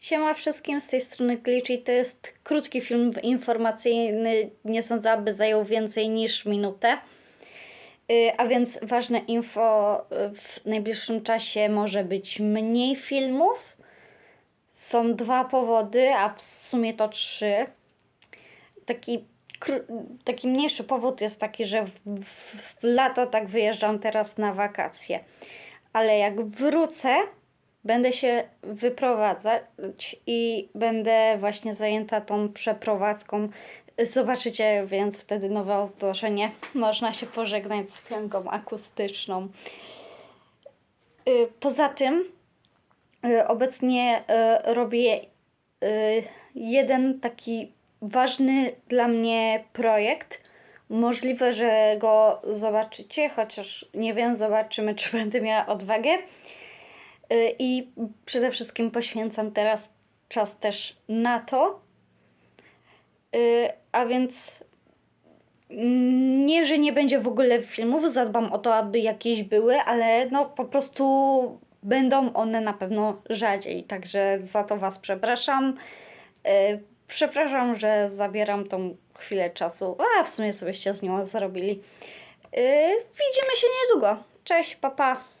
Siema wszystkim, z tej strony Glitch to jest krótki film informacyjny, nie sądzę, aby zajął więcej niż minutę. Y, A więc ważne info, y, w najbliższym czasie może być mniej filmów. Są dwa powody, a w sumie to trzy. Taki, taki mniejszy powód jest taki, że w, w lato tak wyjeżdżam teraz na wakacje. Ale jak wrócę, będę się wyprowadzać i będę właśnie zajęta tą przeprowadzką. Zobaczycie więc wtedy nowe otoczenie. Można się pożegnać z klęką akustyczną. Y, Poza tym y, obecnie y, robię jeden taki ważny dla mnie projekt. Możliwe, że go zobaczycie, chociaż nie wiem, zobaczymy, czy będę miała odwagę. Y, I przede wszystkim poświęcam teraz czas też na to. Y, A więc nie, że nie będzie w ogóle filmów, zadbam o to, aby jakieś były, ale no po prostu będą one na pewno rzadziej, także za to Was przepraszam. Y, Przepraszam, że zabieram tą chwilę czasu, a w sumie sobie z nią zrobili. Widzimy się niedługo. Cześć, papa. Pa.